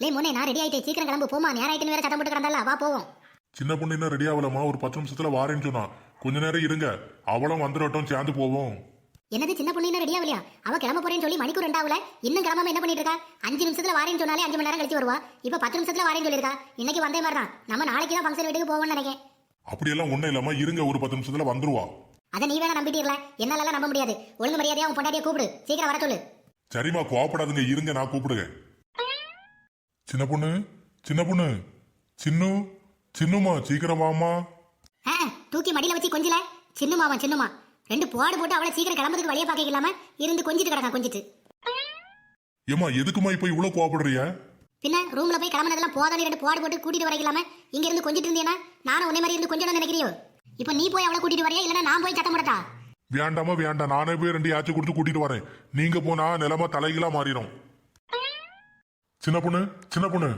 லே முன்னே நான் ரெடி ஆயிட்டே சீக்கிரம் கிளம்பு. போமா நேரம் ஆயிட்டுன்னு வேற சத்தம் போட்டு கிடந்தால வா போவோம். சின்ன பொண்ணு இன்னும் ரெடி ஆகலமா ஒரு பத்து நிமிஷத்துல வாரேன்னு சொன்னா. கொஞ்ச நேரம் இருங்க. அவளும் வந்துடட்டும். சேர்ந்து போவோம். என்னது சின்ன பொண்ணு இன்னும் ரெடி ஆகலையா? அவ கிளம்ப போறேன்னு சொல்லி மணிக்கு ரெண்டாவல இன்னும் கிளம்பாம என்ன பண்ணிட்டு இருக்கா? அஞ்சு நிமிஷத்துல வாரேன்னு சொன்னாலே அஞ்சு மணி நேரம் கழிச்சு வருவா. இப்ப பத்து நிமிஷத்துல வாரேன்னு சொல்லியிருக்கா. இன்னைக்கு வந்தே மாதிரி தான் நம்ம நாளைக்கு தான் ஃபங்க்ஷன் வீட்டுக்கு போவோம்னு நினைக்கிறேன் அப்படியெல்லாம் ஒண்ணும் இல்லாம இருங்க ஒரு பத்து நிமிஷத்துல வந்துருவா. அதை நீ வேணா நம்பிட்டீர்ல என்னால நம்ப முடியாது. ஒழுங்கு மரியாதையா உன் பொண்டாட்டியை கூப்பிடு. சீக்கிரம் வர சொல்லு. சரிம்மா கோவப்படாதுங்க. இருங்க நான் கூப்பிடுங்க சின்ன பொண்ணு சின்ன பொண்ணு. சின்னு சின்னுமா சீக்கிரம் வாமா ஆ, தூக்கி மடியில வச்சு கொஞ்சல. சின்னமாவன் சின்னமா. ரெண்டு போடு போட்டு அவளை சீக்கிரம் கிளம்புறதுக்கு வழியை பார்க்க இல்லாம இருந்து கொஞ்சிட்டு கிடக்கா கொஞ்சிட்டு. ஏமா எதுக்குமா இப்ப இவ்வளவு கோவப்படுறிய பின்ன ரூம்ல போய் கிளம்புனதெல்லாம் போதானே ரெண்டு போடு போட்டு கூட்டிட்டு வர இல்லாம இங்க இருந்து கொஞ்சிட்டு இருந்தேனா? நானும் உன்னை மாதிரி இருந்து கொஞ்சம் நினைக்கிறியோ? இப்போ நீ போய் அவளை கூட்டிட்டு வரையா? இல்லனா நான் போய் சத்தம் போடட்டா? வேண்டாமா வேண்டாம். நானே போய் ரெண்டு யாச்சும் கொடுத்து கூட்டிட்டு வரேன். நீங்க போனா நிலைமை தலைகீழா மாறிடும். சின்ன பொண்ணு சின்ன பொண்ணு.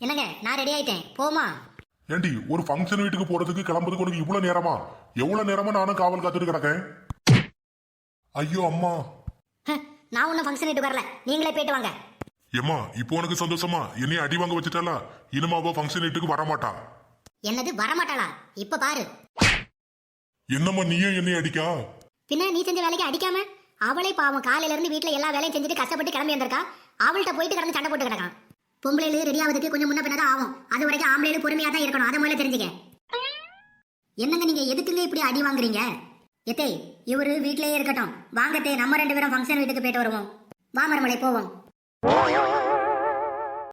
என்னங்க நான் ரெடி ஆயிட்டேன். போமா ஏண்டி ஒரு ஃபங்க்ஷன் வீட்டுக்கு போறதுக்கு கிளம்புறதுக்கு உனக்கு இவ்வளவு நேரமா? எவ்வளவு நேரமா நானும் காவல் காத்துட்டு கிடக்கேன்? ஐயோ அம்மா. நான் ஒன்றும் ஃபங்க்ஷன் வீட்டுக்கு வரல. நீங்களே போயிட்டு வாங்க. ஏம்மா இப்போ உனக்கு சந்தோஷமா? என்னைய அடி வாங்க வச்சுட்டால இனிமே அவ ஃபங்க்ஷன் வீட்டுக்கு வரமாட்டா. என்னது வரமாட்டாளா? இப்ப பாரு. என்னம்மா நீயும் என்னைய அடிக்கா? பின்ன நீ செஞ்ச வேலைக்கு அடிக்காம? அவளே பாவம் காலையில இருந்து வீட்ல எல்லா வேலையும் செஞ்சுட்டு கஷ்டப்பட்டு கிளம்பி வந்திருக்கா. அவள்கிட்ட போயிட்டு கடந்து சண்டை போட்டு கிடக்கான். பொம்பளைలు ரெடி ஆகுதுக்கு கொஞ்சம் முன்ன பின்னதான் ஆகும். அது வரைக்கும் ஆம்பளையில பொறுமையா தான் இருக்கணும். அதை முதல்ல தெரிஞ்சுக்க. என்னங்க நீங்க எதுக்குங்க இப்படி அடி வாங்குறீங்க? எத்தே இவரு வீட்லயே இருக்கட்டும். வாங்கத்தே நம்ம ரெண்டு பேரும் ஃபங்க்ஷன் வீட்டுக்கு போயிட்டு வருவோம். வா போவோம்.